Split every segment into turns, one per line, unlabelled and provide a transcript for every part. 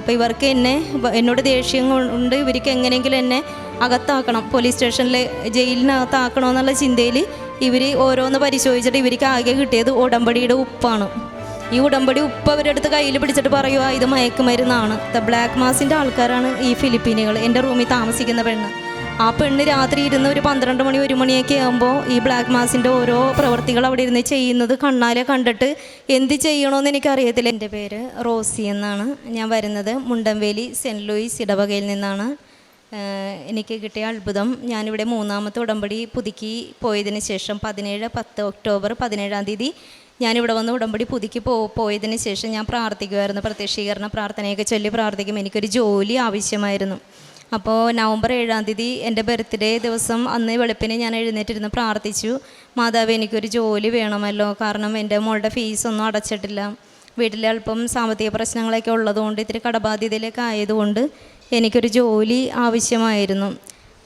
അപ്പോൾ ഇവർക്ക് എന്നെ എന്നോട് ദേഷ്യം കൊണ്ട് ഇവർക്ക് എങ്ങനെയെങ്കിലും എന്നെ അകത്താക്കണം. പോലീസ് സ്റ്റേഷനിൽ ജയിലിനകത്താക്കണമെന്നുള്ള ചിന്തയിൽ ഇവർ ഓരോന്ന് പരിശോധിച്ചിട്ട് ഇവർക്ക് ആകെ കിട്ടിയത് ഉടമ്പടിയുടെ ഉപ്പാണ്. ഈ ഉടമ്പടി ഉപ്പ് അവരുടെ അടുത്ത് കയ്യിൽ പിടിച്ചിട്ട് പറയുക ഇത് മയക്കുമരുന്നാണ്. ബ്ലാക്ക് മാസിന്റെ ആൾക്കാരാണ് ഈ ഫിലിപ്പീനുകൾ എന്റെ റൂമിൽ താമസിക്കുന്ന പെണ്ണ്. ആ പെണ്ണ് രാത്രി ഇരുന്ന് ഒരു പന്ത്രണ്ട് മണി ഒരു മണിയൊക്കെ ആകുമ്പോൾ ഈ ബ്ലാക്ക് മാസിന്റെ ഓരോ പ്രവൃത്തികൾ അവിടെ ഇരുന്ന് ചെയ്യുന്നത് കണ്ണാലെ കണ്ടിട്ട് എന്ത് ചെയ്യണമെന്ന് എനിക്കറിയത്തില്ല. എന്റെ പേര് റോസി എന്നാണ്. ഞാൻ വരുന്നത് മുണ്ടംവേലി സെന്റ് ലൂയിസ് ഇടവകയിൽ നിന്നാണ്. എനിക്ക് കിട്ടിയ അത്ഭുതം ഞാനിവിടെ മൂന്നാമത്തെ ഉടമ്പടി പുതുക്കി പോയതിന് ശേഷം പതിനേഴ് പത്ത് ഒക്ടോബർ പതിനേഴാം തീയതി ഞാനിവിടെ വന്ന് ഉടമ്പടി പുതുക്കി പോ പോയതിന് ശേഷം ഞാൻ പ്രാർത്ഥിക്കുമായിരുന്നു പ്രത്യക്ഷീകരണ പ്രാർത്ഥനയൊക്കെ ചൊല്ലി പ്രാർത്ഥിക്കും. എനിക്കൊരു ജോലി ആവശ്യമായിരുന്നു. അപ്പോൾ നവംബർ ഏഴാം തീയതി എന്റെ ബർത്ത്ഡേ ദിവസം അന്ന് വെളുപ്പിന് ഞാൻ എഴുന്നേറ്റിരുന്ന് പ്രാർത്ഥിച്ചു മാതാവ് എനിക്കൊരു ജോലി വേണമല്ലോ. കാരണം എന്റെ മോളുടെ ഫീസൊന്നും അടച്ചിട്ടില്ല. വീട്ടിൽ അല്പം സാമ്പത്തിക പ്രശ്നങ്ങളൊക്കെ ഉള്ളതുകൊണ്ട് ഇത്തിരി കടബാധ്യതയിലൊക്കെ ആയതുകൊണ്ട് എനിക്കൊരു ജോലി ആവശ്യമായിരുന്നു.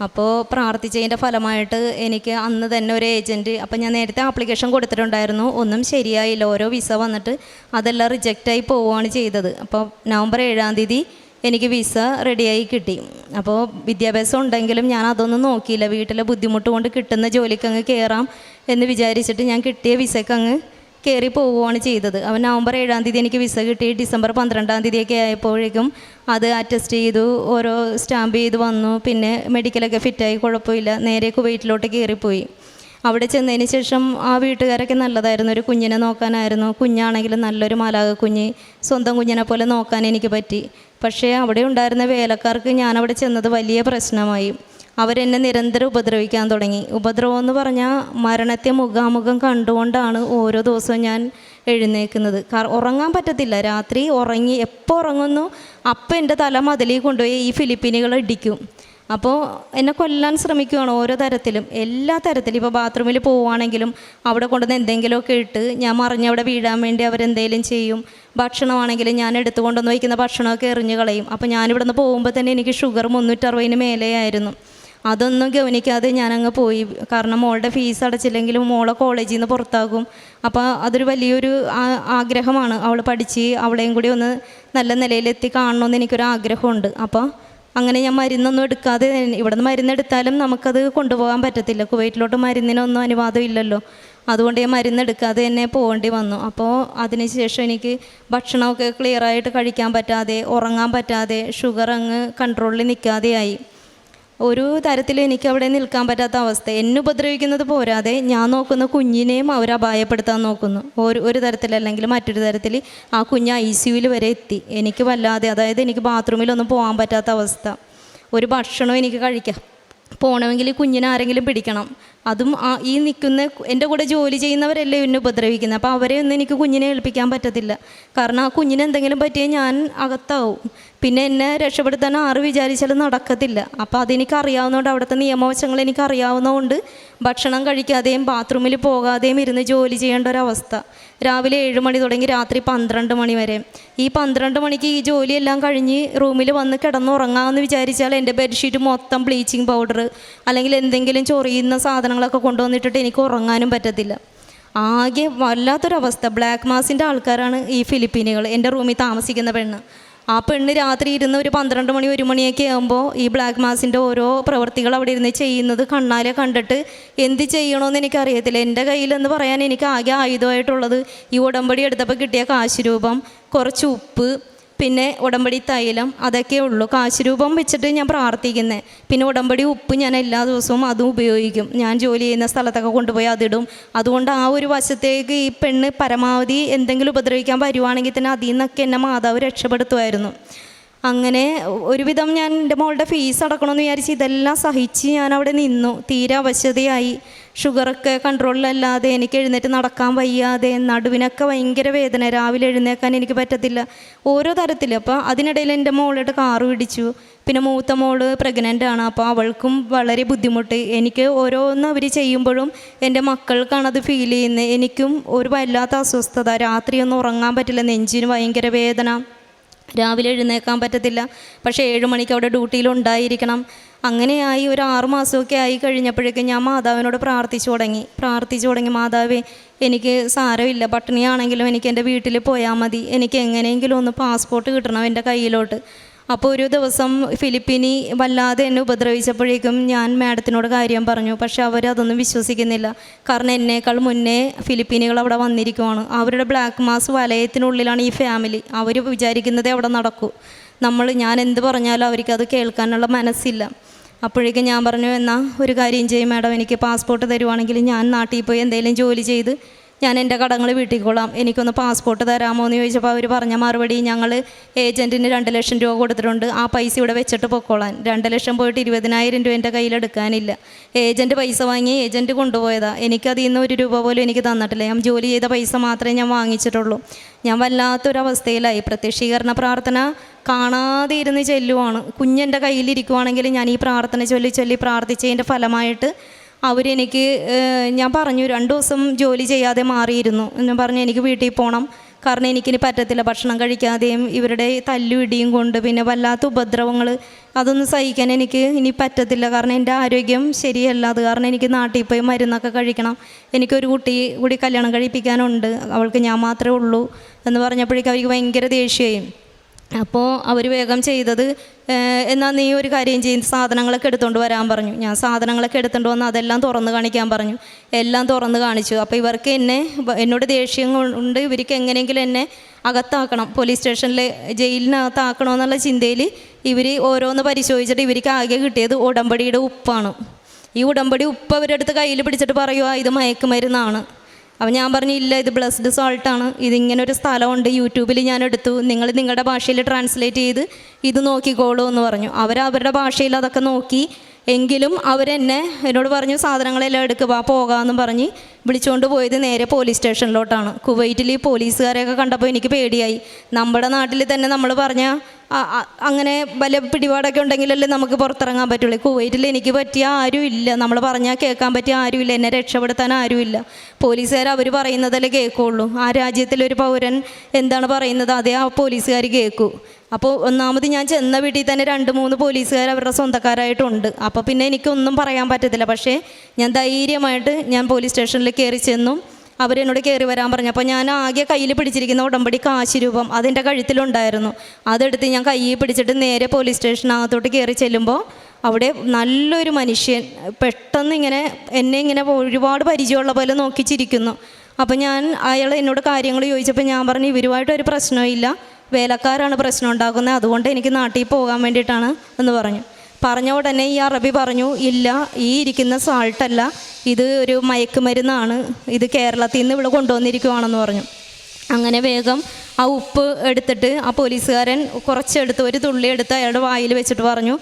അപ്പോൾ പ്രാർത്ഥിച്ചതിന്റെ ഫലമായിട്ട് എനിക്ക് അന്ന് തന്നെ ഒരു ഏജന്റ് അപ്പം ഞാൻ നേരത്തെ ആപ്ലിക്കേഷൻ കൊടുത്തിട്ടുണ്ടായിരുന്നു. ഒന്നും ശരിയായില്ല. ഓരോ വിസ വന്നിട്ട് അതെല്ലാം റിജക്റ്റായി പോവുകയാണ് ചെയ്തത്. അപ്പോൾ നവംബർ ഏഴാം തീയതി എനിക്ക് വിസ റെഡിയായി കിട്ടി. അപ്പോൾ വിദ്യാഭ്യാസം ഉണ്ടെങ്കിലും ഞാൻ അതൊന്നും നോക്കിയില്ല. വീട്ടിലെ ബുദ്ധിമുട്ട് കൊണ്ട് കിട്ടുന്ന ജോലിക്ക് അങ്ങ് കയറാം എന്ന് വിചാരിച്ചിട്ട് ഞാൻ കിട്ടിയ വിസയ്ക്ക് അങ്ങ് കയറി പോവുകയാണ് ചെയ്തത്. അവൻ നവംബർ ഏഴാം തീയതി എനിക്ക് വിസ കിട്ടി. ഡിസംബർ പന്ത്രണ്ടാം തീയതിയൊക്കെ ആയപ്പോഴേക്കും അത് അറ്റസ്റ്റ് ചെയ്തു ഓരോ സ്റ്റാമ്പ് ചെയ്ത് വന്നു. പിന്നെ മെഡിക്കലൊക്കെ ഫിറ്റായി കുഴപ്പമില്ല. നേരെ കുവൈറ്റിലോട്ട് കയറിപ്പോയി അവിടെ ചെന്നതിന് ശേഷം ആ വീട്ടുകാരൊക്കെ നല്ലതായിരുന്നു. ഒരു കുഞ്ഞിനെ നോക്കാനായിരുന്നു. കുഞ്ഞാണെങ്കിലും നല്ലൊരു മാലാക കുഞ്ഞ് സ്വന്തം കുഞ്ഞിനെ പോലെ നോക്കാൻ എനിക്ക് പറ്റി. പക്ഷേ അവിടെ ഉണ്ടായിരുന്ന വേലക്കാർക്ക് ഞാൻ അവിടെ ചെന്നത് വലിയ പ്രശ്നമായി. അവരെന്നെ നിരന്തരം ഉപദ്രവിക്കാൻ തുടങ്ങി. ഉപദ്രവം എന്ന് പറഞ്ഞാൽ മരണത്തെ മുഖാമുഖം കണ്ടുകൊണ്ടാണ് ഓരോ ദിവസവും ഞാൻ എഴുന്നേക്കുന്നത് ഉറങ്ങാൻ പറ്റത്തില്ല. രാത്രി ഉറങ്ങി എപ്പോൾ ഉറങ്ങുന്നു അപ്പം എന്റെ തല മതിലിൽ കൊണ്ടുപോയി ഈ ഫിലിപ്പീനുകൾ ഇടിക്കും. അപ്പോൾ എന്നെ കൊല്ലാൻ ശ്രമിക്കുകയാണ് ഓരോ തരത്തിലും. എല്ലാ തരത്തിലും. ഇപ്പോൾ ബാത്റൂമിൽ പോവുകയാണെങ്കിലും അവിടെ കൊണ്ടുവന്ന് എന്തെങ്കിലുമൊക്കെ ഇട്ട് ഞാൻ മറിഞ്ഞവിടെ വീഴാൻ വേണ്ടി അവരെന്തെങ്കിലും ചെയ്യും. ഭക്ഷണമാണെങ്കിലും ഞാൻ എടുത്തു കൊണ്ടുവന്ന് വയ്ക്കുന്ന ഭക്ഷണമൊക്കെ എറിഞ്ഞു കളയും. അപ്പോൾ ഞാനിവിടെ നിന്ന് പോകുമ്പോൾ തന്നെ എനിക്ക് ഷുഗർ മുന്നൂറ്ററുപതിന് മേലെയായിരുന്നു. അതൊന്നും ഗവനിക്കാതെ ഞാനങ്ങ് പോയി. കാരണം മോളുടെ ഫീസ് അടച്ചില്ലെങ്കിലും മോളെ കോളേജിൽ നിന്ന് പുറത്താകും. അപ്പോൾ അതൊരു വലിയൊരു ആഗ്രഹമാണ്. അവൾ പഠിച്ച് അവളെയും കൂടി ഒന്ന് നല്ല നിലയിലെത്തി കാണണമെന്ന് എനിക്കൊരു ആഗ്രഹമുണ്ട് അപ്പോൾ അങ്ങനെ ഞാൻ മരുന്നൊന്നും എടുക്കാതെ ഇവിടെ നിന്ന് മരുന്നെടുത്താലും നമുക്കത് കൊണ്ടുപോകാൻ പറ്റത്തില്ല. കുവൈറ്റിലോട്ട് മരുന്നിനൊന്നും അനുവാദം ഇല്ലല്ലോ. അതുകൊണ്ട് ഞാൻ മരുന്നെടുക്കാതെ തന്നെ പോകേണ്ടി വന്നു. അപ്പോൾ അതിനുശേഷം എനിക്ക് ഭക്ഷണമൊക്കെ ക്ലിയറായിട്ട് കഴിക്കാൻ പറ്റാതെ ഉറങ്ങാൻ പറ്റാതെ ഷുഗർ അങ്ങ് കൺട്രോളിൽ നിൽക്കാതെയായി ഒരു തരത്തിലും എനിക്ക് അവിടെ നിൽക്കാൻ പറ്റാത്ത അവസ്ഥ. എന്നെ ഉപദ്രവിക്കുന്നത് പോരാതെ ഞാൻ നോക്കുന്ന കുഞ്ഞിനെയും അവർ അപായപ്പെടുത്താൻ നോക്കുന്നു. ഒരു ഒരു തരത്തിലല്ലെങ്കിൽ മറ്റൊരു തരത്തിൽ ആ കുഞ്ഞ് ഐ സിയുവിൽ വരെ എത്തി. എനിക്ക് വല്ലാതെ അതായത് എനിക്ക് ബാത്റൂമിലൊന്നും പോകാൻ പറ്റാത്ത അവസ്ഥ. ഒരു ഭക്ഷണം എനിക്ക് കഴിക്കാം. പോകണമെങ്കിൽ കുഞ്ഞിനെ ആരെങ്കിലും പിടിക്കണം. അതും ഈ നിൽക്കുന്ന എന്റെ കൂടെ ജോലി ചെയ്യുന്നവരല്ലേ എന്നെ ഉപദ്രവിക്കുന്നത്? അപ്പോൾ അവരെ ഒന്നും എനിക്ക് കുഞ്ഞിനെ ഏൽപ്പിക്കാൻ പറ്റത്തില്ല. കാരണം ആ കുഞ്ഞിന് എന്തെങ്കിലും പറ്റിയാൽ ഞാൻ അകത്താവും. പിന്നെ എന്നെ രക്ഷപ്പെടുത്താൻ ആറ് വിചാരിച്ചാലും നടക്കത്തില്ല. അപ്പോൾ അതെനിക്ക് അറിയാവുന്നതുകൊണ്ട് അവിടുത്തെ നിയമവശങ്ങൾ എനിക്ക് അറിയാവുന്നതുകൊണ്ട് ഭക്ഷണം കഴിക്കാതെയും ബാത്റൂമിൽ പോകാതെയും ഇരുന്ന് ജോലി ചെയ്യേണ്ട ഒരവസ്ഥ. രാവിലെ ഏഴ് മണി തുടങ്ങി രാത്രി പന്ത്രണ്ട് മണി വരെ. ഈ പന്ത്രണ്ട് മണിക്ക് ഈ ജോലിയെല്ലാം കഴിഞ്ഞ് റൂമിൽ വന്ന് കിടന്നുറങ്ങാമെന്ന് വിചാരിച്ചാൽ എന്റെ ബെഡ്ഷീറ്റ് മൊത്തം ബ്ലീച്ചിങ് പൗഡർ അല്ലെങ്കിൽ എന്തെങ്കിലും ചൊറിയുന്ന സാധനങ്ങളൊക്കെ കൊണ്ടുവന്നിട്ടിട്ട് എനിക്ക് ഉറങ്ങാനും പറ്റത്തില്ല. ആകെ വല്ലാത്തൊരവസ്ഥ. ബ്ലാക്ക് മാസിന്റെ ആൾക്കാരാണ് ഈ ഫിലിപ്പീനുകൾ എന്റെ റൂമിൽ താമസിക്കുന്ന പെണ്ണ്. ആ പെണ്ണ് രാത്രി ഇരുന്ന് ഒരു പന്ത്രണ്ട് മണി ഒരു മണിയൊക്കെ ആകുമ്പോൾ ഈ ബ്ലാക്ക് മാസിന്റെ ഓരോ പ്രവൃത്തികൾ അവിടെ ഇരുന്ന് ചെയ്യുന്നത് കണ്ണാലെ കണ്ടിട്ട് എന്ത് ചെയ്യണമെന്ന് എനിക്കറിയത്തില്ല. എന്റെ കയ്യിലെന്ന് പറയാൻ എനിക്ക് ആകെ ആയുധമായിട്ടുള്ളത് ഈ ഉടമ്പടി എടുത്തപ്പോൾ കിട്ടിയ കാശ് രൂപം കുറച്ച് ഉപ്പ് പിന്നെ ഉടമ്പടി തൈലം അതൊക്കെ ഉള്ളൂ. കാശ് രൂപം വെച്ചിട്ട് ഞാൻ പ്രാർത്ഥിക്കുന്നത് പിന്നെ ഉടമ്പടി ഉപ്പ് ഞാൻ എല്ലാ ദിവസവും അതും ഉപയോഗിക്കും. ഞാൻ ജോലി ചെയ്യുന്ന സ്ഥലത്തൊക്കെ കൊണ്ടുപോയി അതിടും. അതുകൊണ്ട് ആ ഒരു വശത്തേക്ക് ഈ പെണ്ണ് പരമാവധി എന്തെങ്കിലും ഉപദ്രവിക്കാൻ വരുവാണെങ്കിൽ തന്നെ അതിൽ നിന്നൊക്കെ എന്നെ മാതാവ് രക്ഷപ്പെടുത്തുമായിരുന്നു. അങ്ങനെ ഒരുവിധം ഞാൻ എന്റെ മോളുടെ ഫീസ് അടക്കണമെന്ന് വിചാരിച്ച് ഇതെല്ലാം സഹിച്ച് ഞാൻ അവിടെ നിന്നു. തീരെ അവശതയായി. ഷുഗറൊക്കെ കൺട്രോളിലല്ലാതെ എനിക്ക് എഴുന്നേറ്റ് നടക്കാൻ വയ്യാതെ നടുവിനൊക്കെ ഭയങ്കര വേദന. രാവിലെ എഴുന്നേക്കാൻ എനിക്ക് പറ്റത്തില്ല. ഓരോ തരത്തിൽ അപ്പോൾ അതിനിടയിൽ എന്റെ മോളുടെ കാറ് പിടിച്ചു. പിന്നെ മൂത്ത മോൾ പ്രഗ്നന്റ് ആണ്. അപ്പോൾ അവൾക്കും വളരെ ബുദ്ധിമുട്ട്. എനിക്ക് ഓരോന്ന് അവർ ചെയ്യുമ്പോഴും എന്റെ മക്കൾക്കാണ് അത് ഫീൽ ചെയ്യുന്നത്. എനിക്കും ഒരു വല്ലാത്ത അസ്വസ്ഥത. രാത്രിയൊന്നും ഉറങ്ങാൻ പറ്റില്ല. നെഞ്ചിന് ഭയങ്കര വേദന. രാവിലെ എഴുന്നേക്കാൻ പറ്റത്തില്ല. പക്ഷേ ഏഴ് മണിക്ക് അവിടെ ഡ്യൂട്ടിയിൽ ഉണ്ടായിരിക്കണം. അങ്ങനെയായി ഒരു ആറുമാസമൊക്കെ ആയി കഴിഞ്ഞപ്പോഴേക്കും ഞാൻ മാതാവിനോട് പ്രാർത്ഥിച്ചു തുടങ്ങി. പ്രാർത്ഥിച്ചു തുടങ്ങി മാതാവേ എനിക്ക് സാരമില്ല. പട്ടിണിയാണെങ്കിലും എനിക്ക് എന്റെ വീട്ടിൽ പോയാൽ മതി. എനിക്ക് എങ്ങനെയെങ്കിലും ഒന്ന് പാസ്പോർട്ട് കിട്ടണം എന്റെ കയ്യിലോട്ട്. അപ്പോൾ ഒരു ദിവസം ഫിലിപ്പിനി വല്ലാതെ എന്നെ ഉപദ്രവിച്ചപ്പോഴേക്കും ഞാൻ മാഡത്തിനോട് കാര്യം പറഞ്ഞു. പക്ഷേ അവരതൊന്നും വിശ്വസിക്കുന്നില്ല. കാരണം എന്നേക്കാൾ മുന്നേ ഫിലിപ്പീനികൾ അവിടെ വന്നിരിക്കുവാണ്. അവരുടെ ബ്ലാക്ക് മാസ് വലയത്തിനുള്ളിലാണ് ഈ ഫാമിലി അവർ വിചാരിക്കുന്നതേ അവിടെ നടക്കൂ. നമ്മൾ ഞാൻ എന്ത് പറഞ്ഞാലും അവർക്കത് കേൾക്കാനുള്ള മനസ്സില്ല. അപ്പോഴേക്കും ഞാൻ പറഞ്ഞു എന്നാൽ ഒരു കാര്യം ചെയ്യും മാഡം. എനിക്ക് പാസ്പോർട്ട് തരുവാണെങ്കിൽ ഞാൻ നാട്ടിൽ പോയി എന്തെങ്കിലും ജോലി ചെയ്ത് ഞാൻ എന്റെ കടങ്ങൾ വീട്ടിക്കൊള്ളാം എനിക്കൊന്ന് പാസ്പോർട്ട് തരാമോ എന്ന് ചോദിച്ചപ്പോൾ അവർ പറഞ്ഞ മറുപടി ഞങ്ങൾ ഏജന്റിന് രണ്ട് ലക്ഷം രൂപ കൊടുത്തിട്ടുണ്ട്. ആ പൈസ ഇവിടെ വെച്ചിട്ട് പൊക്കോളാൻ. രണ്ട് ലക്ഷം പോയിട്ട് ഇരുപതിനായിരം രൂപ എന്റെ കയ്യിലെടുക്കാനില്ല ഏജന്റ് പൈസ വാങ്ങി ഏജന്റ് കൊണ്ടുപോയതാ. എനിക്കതിൽ നിന്ന് ഒരു രൂപ പോലും എനിക്ക് തന്നിട്ടില്ല. ഞാൻ ജോലി ചെയ്ത പൈസ മാത്രമേ ഞാൻ വാങ്ങിച്ചിട്ടുള്ളൂ. ഞാൻ വല്ലാത്തൊരവസ്ഥയിലായി. പ്രത്യക്ഷീകരണ പ്രാർത്ഥന കാണാതെ ഇരുന്ന് ചെല്ലുവാണ്. കുഞ്ഞെന്റെ കയ്യിലിരിക്കുവാണെങ്കിൽ ഞാൻ ഈ പ്രാർത്ഥന ചൊല്ലി ചൊല്ലി പ്രാർത്ഥിച്ചതിന്റെ ഫലമായിട്ട് അവരെനിക്ക് ഞാൻ പറഞ്ഞു രണ്ട് ദിവസം ജോലി ചെയ്യാതെ മാറിയിരുന്നു എന്ന് പറഞ്ഞ് എനിക്ക് വീട്ടിൽ പോകണം കാരണം എനിക്കിനി പറ്റത്തില്ല ഭക്ഷണം കഴിക്കാതെയും ഇവരുടെ തല്ലും ഇടിയും കൊണ്ട് പിന്നെ വല്ലാത്ത ഉപദ്രവങ്ങൾ അതൊന്നും സഹിക്കാൻ എനിക്ക് ഇനി പറ്റത്തില്ല. കാരണം എന്റെ ആരോഗ്യം ശരിയല്ല. അത് കാരണം എനിക്ക് നാട്ടിൽ പോയി മരുന്നൊക്കെ കഴിക്കണം. എനിക്കൊരു കുട്ടി കൂടി കല്യാണം കഴിപ്പിക്കാനുണ്ട്. അവൾക്ക് ഞാൻ മാത്രമേ ഉള്ളൂ എന്ന് പറഞ്ഞപ്പോഴേക്കും അവർക്ക് ഭയങ്കര ദേഷ്യമായി അപ്പോൾ അവർ വേഗം ചെയ്തത് എന്നാൽ നീ ഒരു കാര്യം ചെയ്യും സാധനങ്ങളൊക്കെ എടുത്തുകൊണ്ട് വരാൻ പറഞ്ഞു. ഞാൻ സാധനങ്ങളൊക്കെ എടുത്തുകൊണ്ട് വന്ന് അതെല്ലാം തുറന്ന് കാണിക്കാൻ പറഞ്ഞു. എല്ലാം തുറന്ന് കാണിച്ചു. അപ്പോൾ ഇവർക്ക് എന്നെ എന്നോട് ദേഷ്യം കൊണ്ട് ഇവർക്ക് എങ്ങനെയെങ്കിലും എന്നെ അകത്താക്കണം. പോലീസ് സ്റ്റേഷനിൽ ജയിലിനകത്താക്കണമെന്നുള്ള ചിന്തയിൽ ഇവർ ഓരോന്ന് പരിശോധിച്ചിട്ട് ഇവർക്ക് ആകെ കിട്ടിയത് ഉടമ്പടിയുടെ ഉപ്പാണ്. ഈ ഉടമ്പടി ഉപ്പ് അവരെടുത്ത് കയ്യിൽ പിടിച്ചിട്ട് പറയുക ഇത് മയക്കുമരുന്നാണ്. അപ്പം ഞാൻ പറഞ്ഞു ഇല്ല ഇത് ബ്ലസ്ഡ് സോൾട്ടാണ് ഇതിങ്ങനെ ഒരു സ്ഥലമുണ്ട്. യൂട്യൂബിൽ ഞാൻ എടുത്തു. നിങ്ങൾ നിങ്ങളുടെ ഭാഷയിൽ ട്രാൻസ്ലേറ്റ് ചെയ്ത് ഇത് നോക്കിക്കോളൂ എന്ന് പറഞ്ഞു. അവർ അവരുടെ ഭാഷയിൽ അതൊക്കെ നോക്കി. എങ്കിലും അവരെന്നെ എന്നോട് പറഞ്ഞു സാധനങ്ങളെല്ലാം എടുക്കുക പോകാമെന്നും പറഞ്ഞ് വിളിച്ചുകൊണ്ട് പോയത് നേരെ പോലീസ് സ്റ്റേഷനിലോട്ടാണ് കുവൈറ്റിൽ ഈ പോലീസുകാരെയൊക്കെ കണ്ടപ്പോൾ എനിക്ക് പേടിയായി. നമ്മുടെ നാട്ടിൽ തന്നെ നമ്മൾ പറഞ്ഞ അങ്ങനെ വല്ല പിടിപാടൊക്കെ ഉണ്ടെങ്കിലല്ലേ നമുക്ക് പുറത്തിറങ്ങാൻ പറ്റുള്ളൂ. കുവൈറ്റിൽ എനിക്ക് പറ്റിയ ആരും ഇല്ല. നമ്മൾ പറഞ്ഞാൽ കേൾക്കാൻ പറ്റിയ ആരുമില്ല എന്നെ രക്ഷപ്പെടുത്താൻ ആരുമില്ല പോലീസുകാർ അവർ പറയുന്നതല്ലേ കേൾക്കുള്ളൂ. ആ രാജ്യത്തിലൊരു പൗരൻ എന്താണ് പറയുന്നത്? അതേ ആ പോലീസുകാർ കേൾക്കൂ. അപ്പോൾ ഒന്നാമത് ഞാൻ ചെന്ന വീട്ടിൽ തന്നെ രണ്ട് മൂന്ന് പോലീസുകാർ അവരുടെ സ്വന്തക്കാരായിട്ടുണ്ട്. അപ്പോൾ പിന്നെ എനിക്കൊന്നും പറയാൻ പറ്റത്തില്ല. പക്ഷേ ഞാൻ ധൈര്യമായിട്ട് ഞാൻ പോലീസ് സ്റ്റേഷനിൽ കയറി ചെന്നു. അവരെന്നോട് കയറി വരാൻ പറഞ്ഞു. അപ്പോൾ ഞാൻ ആകെ കയ്യിൽ പിടിച്ചിരിക്കുന്ന ഉടമ്പടി കാശ് രൂപം അതിന്റെ കഴുത്തിലുണ്ടായിരുന്നു. അതെടുത്ത് ഞാൻ കയ്യിൽ പിടിച്ചിട്ട് നേരെ പോലീസ് സ്റ്റേഷനകത്തോട്ട് കയറി ചെല്ലുമ്പോൾ അവിടെ നല്ലൊരു മനുഷ്യൻ പെട്ടെന്ന് ഇങ്ങനെ എന്നെ ഇങ്ങനെ ഒരുപാട് പരിചയമുള്ള പോലെ നോക്കിച്ചിരിക്കുന്നു. അപ്പോൾ ഞാൻ അയാൾ എന്നോട് കാര്യങ്ങൾ ചോദിച്ചപ്പോൾ ഞാൻ പറഞ്ഞു ഇവരുമായിട്ടൊരു പ്രശ്നമില്ല വേലക്കാരാണ് പ്രശ്നം ഉണ്ടാക്കുന്നത് അതുകൊണ്ട് എനിക്ക് നാട്ടിൽ പോകാൻ വേണ്ടിയിട്ടാണ് എന്ന് പറഞ്ഞു. പറഞ്ഞ ഉടനെ ഈ അറബി പറഞ്ഞു ഇല്ല ഈ ഇരിക്കുന്ന സാൾട്ടല്ല ഇത് ഒരു മയക്കുമരുന്നാണ്. ഇത് കേരളത്തിൽ നിന്ന് ഇവിടെ കൊണ്ടുവന്നിരിക്കുവാണെന്ന് പറഞ്ഞു. അങ്ങനെ വേഗം ആ ഉപ്പ് എടുത്തിട്ട് ആ പോലീസുകാരൻ കുറച്ചെടുത്ത് ഒരു തുള്ളി എടുത്ത് അയാളുടെ വായിൽ വെച്ചിട്ട് പറഞ്ഞു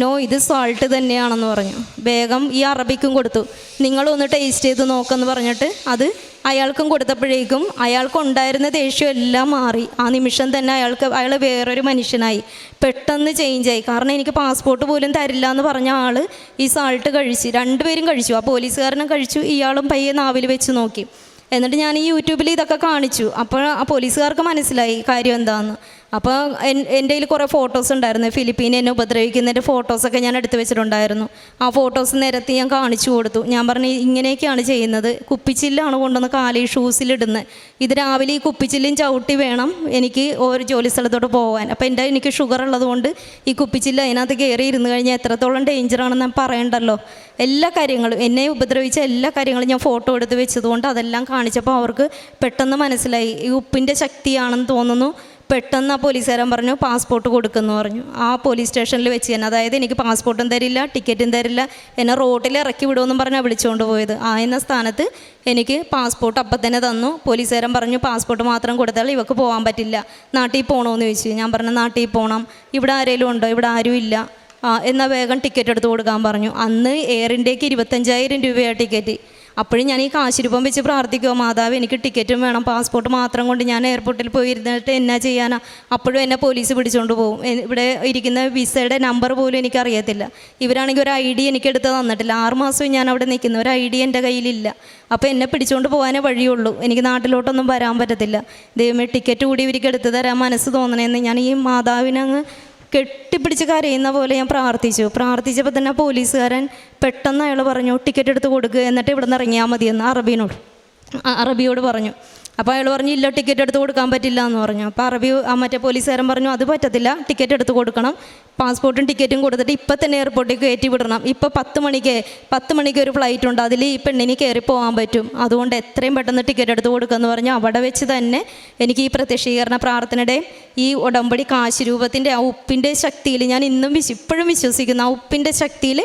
നോ ഇത് സോൾട്ട് തന്നെയാണെന്ന് പറഞ്ഞു. വേഗം ഈ അറബിക്കും കൊടുത്തു. നിങ്ങളൊന്ന് ടേസ്റ്റ് ചെയ്ത് നോക്കെന്ന് പറഞ്ഞിട്ട് അത് അയാൾക്കും കൊടുത്തപ്പോഴേക്കും അയാൾക്കുണ്ടായിരുന്ന ദേഷ്യം എല്ലാം മാറി. ആ നിമിഷം തന്നെ അയാൾക്ക് അയാൾ വേറൊരു മനുഷ്യനായി. പെട്ടെന്ന് ചേഞ്ചായി കാരണം എനിക്ക് പാസ്പോർട്ട് പോലും തരില്ല എന്ന് പറഞ്ഞ ആൾ ഈ സാൾട്ട് കഴിച്ച് രണ്ടുപേരും കഴിച്ചു. ആ പോലീസുകാരനും കഴിച്ചു. ഇയാളും പയ്യെ നാവിൽ വെച്ച് നോക്കി. എന്നിട്ട് ഞാൻ ഈ യൂട്യൂബിൽ ഇതൊക്കെ കാണിച്ചു. അപ്പോൾ ആ പോലീസുകാർക്ക് മനസ്സിലായി കാര്യം എന്താണെന്ന് അപ്പോൾ എൻ- എന്റെ കയ്യിൽ കുറേ ഫോട്ടോസ് ഉണ്ടായിരുന്നു. ഫിലിപ്പീനെ എന്നെ ഉപദ്രവിക്കുന്നതിന്റെ ഫോട്ടോസൊക്കെ ഞാൻ എടുത്തു വെച്ചിട്ടുണ്ടായിരുന്നു. ആ ഫോട്ടോസ് നിരത്തി ഞാൻ കാണിച്ചു കൊടുത്തു. ഞാൻ പറഞ്ഞു ഇങ്ങനെയൊക്കെയാണ് ചെയ്യുന്നത്. കുപ്പിച്ചില്ലാണ് കൊണ്ടുവന്ന് കാലി ഷൂസിലിടുന്നത് ഇത് രാവിലെ ഈ കുപ്പിച്ചില്ലും ചവിട്ടി വേണം എനിക്ക് ഒരു ജോലി സ്ഥലത്തോട്ട് പോകാൻ അപ്പോൾ എന്റെ എനിക്ക് ഷുഗർ ഉള്ളതുകൊണ്ട് ഈ കുപ്പിച്ചില്ല അതിനകത്ത് കയറി ഇരുന്ന് കഴിഞ്ഞാൽ എത്രത്തോളം ഡേഞ്ചറാണെന്ന് ഞാൻ പറയണ്ടല്ലോ. എല്ലാ കാര്യങ്ങളും എന്നെ ഉപദ്രവിച്ച എല്ലാ കാര്യങ്ങളും ഞാൻ ഫോട്ടോ എടുത്ത് വെച്ചതുകൊണ്ട് അതെല്ലാം കാണിച്ചപ്പോൾ അവർക്ക് പെട്ടെന്ന് മനസ്സിലായി. ഈ ഉപ്പിന്റെ ശക്തിയാണെന്ന് തോന്നുന്നു. പെട്ടെന്ന് ആ പോലീസുകാരൻ പറഞ്ഞു പാസ്പോർട്ട് കൊടുക്കുന്നു പറഞ്ഞു. ആ പോലീസ് സ്റ്റേഷനിൽ വെച്ച് തന്നെ അതായത് എനിക്ക് പാസ്പോർട്ടും തരില്ല ടിക്കറ്റും തരില്ല എന്നെ റോട്ടിൽ ഇറക്കി വിടുമെന്നും പറഞ്ഞാൽ വിളിച്ചുകൊണ്ട് പോയത്. ആ എന്ന സ്ഥാനത്ത് എനിക്ക് പാസ്പോർട്ട് അപ്പം തന്നെ തന്നു. പോലീസുകാരൻ പറഞ്ഞു പാസ്പോർട്ട് മാത്രം കൊടുത്താൽ ഇവക്ക് പോകാൻ പറ്റില്ല. നാട്ടിൽ പോകണമെന്ന് ചോദിച്ചു. ഞാൻ പറഞ്ഞു നാട്ടിൽ പോകണം ഇവിടെ ആരെങ്കിലും ഉണ്ടോ? ഇവിടെ ആരും ഇല്ല. എന്നാൽ വേഗം ടിക്കറ്റ് എടുത്ത് കൊടുക്കാൻ പറഞ്ഞു. അന്ന് എയർ ഇന്ത്യയ്ക്ക് ഇരുപത്തഞ്ചായിരം രൂപയാണ് ടിക്കറ്റ്. അപ്പോഴും ഞാൻ ഈ കാശിരൂപം വെച്ച് പ്രാർത്ഥിക്കുക. മാതാവ് എനിക്ക് ടിക്കറ്റും വേണം. പാസ്പോർട്ട് മാത്രം കൊണ്ട് ഞാൻ എയർപോർട്ടിൽ പോയി ഇരുന്നിട്ട് എന്നാ ചെയ്യാനാ? അപ്പോഴും എന്നെ പോലീസ് പിടിച്ചുകൊണ്ട് പോകും ഇവിടെ ഇരിക്കുന്ന വിസയുടെ നമ്പർ പോലും എനിക്കറിയത്തില്ല. ഇവരാണെങ്കിൽ ഒരു ഐ ഡി എനിക്ക് എടുത്ത് തന്നിട്ടില്ല. ആറ് മാസവും ഞാൻ അവിടെ നിൽക്കുന്നു. ഒരു ഐ ഡി എന്റെ കയ്യിലില്ല. അപ്പോൾ എന്നെ പിടിച്ചുകൊണ്ട് പോകാനേ വഴിയുള്ളൂ. എനിക്ക് നാട്ടിലോട്ടൊന്നും വരാൻ പറ്റത്തില്ല. ദൈവമേ ടിക്കറ്റ് കൂടി ഇവർക്ക് എടുത്ത് തരാൻ മനസ്സ് തോന്നണേന്ന് ഞാൻ ഈ മാതാവിനങ്ങ് കെട്ടിപ്പിടിച്ച് കരയുന്ന പോലെ ഞാൻ പ്രാർത്ഥിച്ചു. പ്രാർത്ഥിച്ചപ്പോൾ തന്നെ പോലീസുകാരൻ പെട്ടെന്ന് അയാൾ പറഞ്ഞു ടിക്കറ്റ് എടുത്ത് കൊടുക്കുക എന്നിട്ട് ഇവിടെ നിന്ന് ഇറങ്ങിയാൽ മതിയെന്ന് അറബീനോട്. അറബിയോട് പറഞ്ഞു. അപ്പോൾ അയാൾ പറഞ്ഞു ഇല്ല ടിക്കറ്റ് എടുത്ത് കൊടുക്കാൻ പറ്റില്ല എന്ന് പറഞ്ഞു. അപ്പോൾ അറബി ആ മറ്റേ പോലീസുകാരൻ പറഞ്ഞു അത് പറ്റത്തില്ല ടിക്കറ്റ് എടുത്ത് കൊടുക്കണം. പാസ്പോർട്ടും ടിക്കറ്റും കൊടുത്തിട്ട് ഇപ്പം തന്നെ എയർപോർട്ടിൽ കയറ്റി വിടണം. ഇപ്പോൾ പത്ത് മണിക്ക് പത്ത് മണിക്ക് ഒരു ഫ്ലൈറ്റ് ഉണ്ട്. അതിൽ ഈ പെണ്ണിന് കയറി പോകാൻ പറ്റും. അതുകൊണ്ട് എത്രയും പെട്ടെന്ന് ടിക്കറ്റ് എടുത്ത് കൊടുക്കുമെന്ന് പറഞ്ഞു അവിടെ വെച്ച് തന്നെ എനിക്ക് ഈ പ്രത്യക്ഷീകരണ പ്രാർത്ഥനയുടെ ഈ ഉടമ്പടി കാശ് രൂപത്തിന്റെ ആ ഉപ്പിന്റെ ശക്തിയിൽ ഞാൻ ഇന്നും വിശ്വ ഇപ്പോഴും വിശ്വസിക്കുന്നു. ആ ഉപ്പിന്റെ ശക്തിയിൽ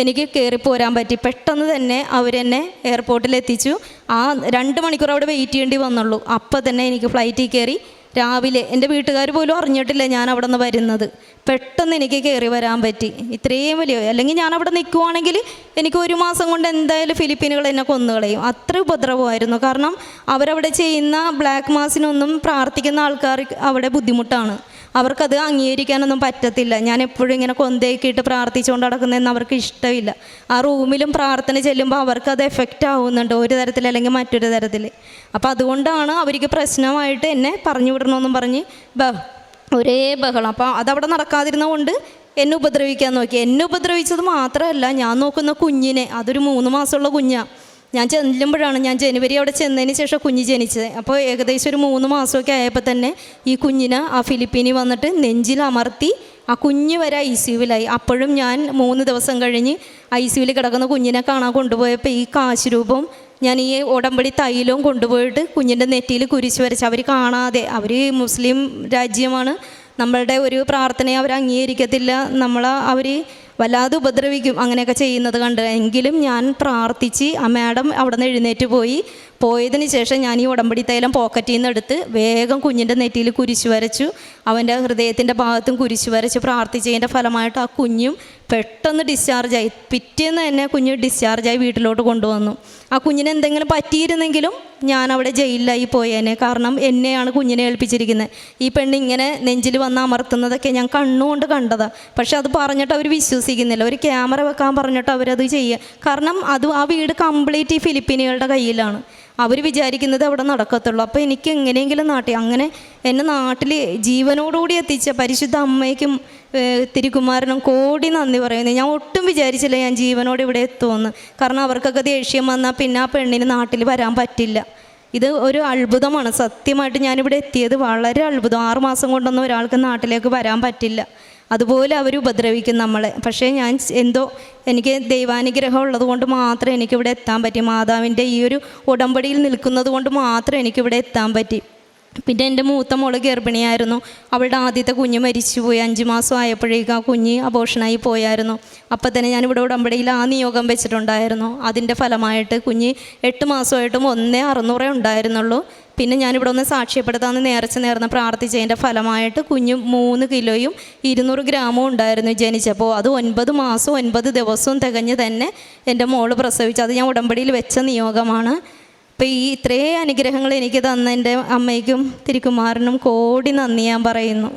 എനിക്ക് കയറി പോരാൻ പറ്റി. പെട്ടെന്ന് തന്നെ അവരെന്നെ എയർപോർട്ടിൽ എത്തിച്ചു ആ രണ്ട് മണിക്കൂർ അവിടെ വെയിറ്റ് ചെയ്യേണ്ടി വന്നുള്ളൂ. അപ്പോൾ തന്നെ എനിക്ക് ഫ്ലൈറ്റിൽ കയറി രാവിലെ എന്റെ വീട്ടുകാർ പോലും അറിഞ്ഞിട്ടില്ല ഞാൻ അവിടെ നിന്ന് വരുന്നത്. പെട്ടെന്ന് എനിക്ക് കയറി വരാൻ പറ്റി. ഇത്രയും വലിയ അല്ലെങ്കിൽ ഞാൻ അവിടെ നിൽക്കുവാണെങ്കിൽ എനിക്ക് ഒരു മാസം കൊണ്ട് എന്തായാലും ഫിലിപ്പീനുകൾ എന്നെ കൊന്നുകളയും അത്ര ഉപദ്രവമായിരുന്നു. കാരണം അവരവിടെ ചെയ്യുന്ന ബ്ലാക്ക് മാസിനൊന്നും പ്രാർത്ഥിക്കുന്ന ആൾക്കാർക്ക് അവിടെ ബുദ്ധിമുട്ടാണ്. അവർക്കത് അംഗീകരിക്കാനൊന്നും പറ്റത്തില്ല. ഞാൻ എപ്പോഴും ഇങ്ങനെ കൊന്തയൊക്കെയിട്ട് പ്രാർത്ഥിച്ചുകൊണ്ട് നടക്കുന്നതെന്ന് അവർക്ക് ഇഷ്ടമില്ല. ആ റൂമിലും പ്രാർത്ഥന ചെല്ലുമ്പോൾ അവർക്കത് എഫക്റ്റ് ആവുന്നുണ്ട് ഒരു തരത്തിൽ അല്ലെങ്കിൽ മറ്റൊരു തരത്തിൽ. അപ്പോൾ അതുകൊണ്ടാണ് അവർക്ക് പ്രശ്നമായിട്ട് എന്നെ പറഞ്ഞു വിടണമെന്നും പറഞ്ഞ് ബ ഒരേ ബഹളം. അപ്പോൾ അതവിടെ നടക്കാതിരുന്ന കൊണ്ട് എന്നെ ഉപദ്രവിക്കാൻ നോക്കി. എന്നെ ഉപദ്രവിച്ചത് മാത്രമല്ല ഞാൻ നോക്കുന്ന കുഞ്ഞിനെ അതൊരു മൂന്ന് മാസമുള്ള കുഞ്ഞാണ് ഞാൻ ചെല്ലുമ്പോഴാണ് ഞാൻ ജനുവരി അവിടെ ചെന്നതിന് ശേഷം കുഞ്ഞ് ജനിച്ചത്. അപ്പോൾ ഏകദേശം ഒരു മൂന്ന് മാസമൊക്കെ ആയപ്പോൾ തന്നെ ഈ കുഞ്ഞിനെ ആ ഫിലിപ്പീനി വന്നിട്ട് നെഞ്ചിൽ അമർത്തി ആ കുഞ്ഞ് വരെ ഐ സി യുവിലായി. അപ്പോഴും ഞാൻ മൂന്ന് ദിവസം കഴിഞ്ഞ് ഐ സി യുവിൽ കിടക്കുന്ന കുഞ്ഞിനെ കാണാൻ കൊണ്ടുപോയപ്പോൾ ഈ കാശ് രൂപം ഞാൻ ഈ ഉടമ്പടി തൈലവും കൊണ്ടുപോയിട്ട് കുഞ്ഞിന്റെ നെറ്റിയിൽ കുരിശ് വരച്ച് അവർ കാണാതെ അവർ മുസ്ലിം രാജ്യമാണ്. നമ്മളുടെ ഒരു പ്രാർത്ഥനയെ അവർ അംഗീകരിക്കത്തില്ല. നമ്മൾ അവർ വല്ലാതെ ഉപദ്രവിക്കും അങ്ങനെയൊക്കെ ചെയ്യുന്നത് കണ്ട്. എങ്കിലും ഞാൻ പ്രാർത്ഥിച്ച് ആ മാഡം അവിടെ നിന്ന് എഴുന്നേറ്റ് പോയി. പോയതിന് ശേഷം ഞാൻ ഈ ഉടമ്പടി തൈലം പോക്കറ്റിൽ നിന്ന് എടുത്ത് വേഗം കുഞ്ഞിന്റെ നെറ്റിയിൽ കുരിശ് വരച്ചു. അവന്റെ ഹൃദയത്തിന്റെ ഭാഗത്തും കുരിശ് വരച്ച് പ്രാർത്ഥിച്ചതിന്റെ ഫലമായിട്ട് ആ കുഞ്ഞും പെട്ടെന്ന് ഡിസ്ചാർജായി പിറ്റേന്ന് തന്നെ കുഞ്ഞ് ഡിസ്ചാർജായി വീട്ടിലോട്ട് കൊണ്ടുവന്നു. ആ കുഞ്ഞിന് എന്തെങ്കിലും പറ്റിയിരുന്നെങ്കിലും ഞാൻ അവിടെ ജയിലിലായി പോയേനെ. കാരണം എന്നെയാണ് കുഞ്ഞിനെ ഏൽപ്പിച്ചിരിക്കുന്നത് ഈ പെണ്ണ് ഇങ്ങനെ നെഞ്ചിൽ വന്ന് അമർത്തുന്നതൊക്കെ ഞാൻ കണ്ണുകൊണ്ട് കണ്ടതാണ് പക്ഷെ അത് പറഞ്ഞിട്ട് അവർ വിശ്വസിക്കുന്നില്ല. ഒരു ക്യാമറ വെക്കാൻ പറഞ്ഞിട്ട് അവരത് ചെയ്യുക കാരണം അത് ആ വീട് കംപ്ലീറ്റ് ഈ ഫിലിപ്പീനുകളുടെ കയ്യിലാണ്. അവർ വിചാരിക്കുന്നത് അവിടെ നടക്കത്തുള്ളൂ. അപ്പോൾ എനിക്ക് എങ്ങനെയെങ്കിലും നാട്ടിൽ അങ്ങനെ എന്നെ നാട്ടിൽ ജീവനോടുകൂടി എത്തിച്ച പരിശുദ്ധ അമ്മയ്ക്കും തിരുകുമാരനും കോടി നന്ദി പറയുന്നു. ഞാൻ ഒട്ടും വിചാരിച്ചില്ല ഞാൻ ജീവനോട് ഇവിടെ എത്തുമെന്ന്. കാരണം അവർക്കൊക്കെ ദേഷ്യം വന്നാൽ പിന്നെ ആ പെണ്ണിന് നാട്ടിൽ വരാൻ പറ്റില്ല. ഇത് ഒരു അത്ഭുതമാണ്. സത്യമായിട്ട് ഞാനിവിടെ എത്തിയത് വളരെ അത്ഭുതം. ആറുമാസം കൊണ്ടൊന്നും ഒരാൾക്ക് നാട്ടിലേക്ക് വരാൻ പറ്റില്ല. അതുപോലെ അവർ ഉപദ്രവിക്കും നമ്മളെ. പക്ഷേ ഞാൻ എന്തോ എനിക്ക് ദൈവാനുഗ്രഹം ഉള്ളത് കൊണ്ട് മാത്രമേ എനിക്കിവിടെ എത്താൻ പറ്റി. മാതാവിന്റെ ഈ ഒരു ഉടമ്പടിയിൽ നിൽക്കുന്നത് കൊണ്ട് മാത്രം എനിക്കിവിടെ എത്താൻ പറ്റി. പിന്നെ എന്റെ മൂത്ത മോൾ ഗർഭിണിയായിരുന്നു. അവളുടെ ആദ്യത്തെ കുഞ്ഞ് മരിച്ചുപോയി. അഞ്ച് മാസം ആയപ്പോഴേക്കും ആ കുഞ്ഞ് അബോഷനായി പോയായിരുന്നു. അപ്പോൾ തന്നെ ഞാൻ ഞാനിവിടെ ഉടമ്പടിയിൽ ആ നിയോഗം വെച്ചിട്ടുണ്ടായിരുന്നു. അതിന്റെ ഫലമായിട്ട് കുഞ്ഞ് എട്ട് മാസമായിട്ടും ഒന്നേ അറുന്നൂറേ ഉണ്ടായിരുന്നുള്ളൂ. പിന്നെ ഞാനിവിടെ ഒന്ന് സാക്ഷ്യപ്പെടുത്താമെന്ന് നേർച്ച നേർന്ന് പ്രാർത്ഥിച്ചതിന്റെ ഫലമായിട്ട് കുഞ്ഞ് മൂന്ന് കിലോയും ഇരുന്നൂറ് ഗ്രാമും ഉണ്ടായിരുന്നു ജനിച്ചപ്പോൾ. അത് ഒൻപത് മാസവും ഒൻപത് ദിവസവും തികഞ്ഞ് തന്നെ എന്റെ മോൾ പ്രസവിച്ചു. അത് ഞാൻ ഉടമ്പടിയിൽ വെച്ച നിയോഗമാണ്. അപ്പോൾ ഈ ഇത്രയും അനുഗ്രഹങ്ങൾ എനിക്ക് തന്ന എന്റെ അമ്മയ്ക്കും തിരുക്കുമാറിനും കോടി നന്ദി ഞാൻ പറയുന്നു.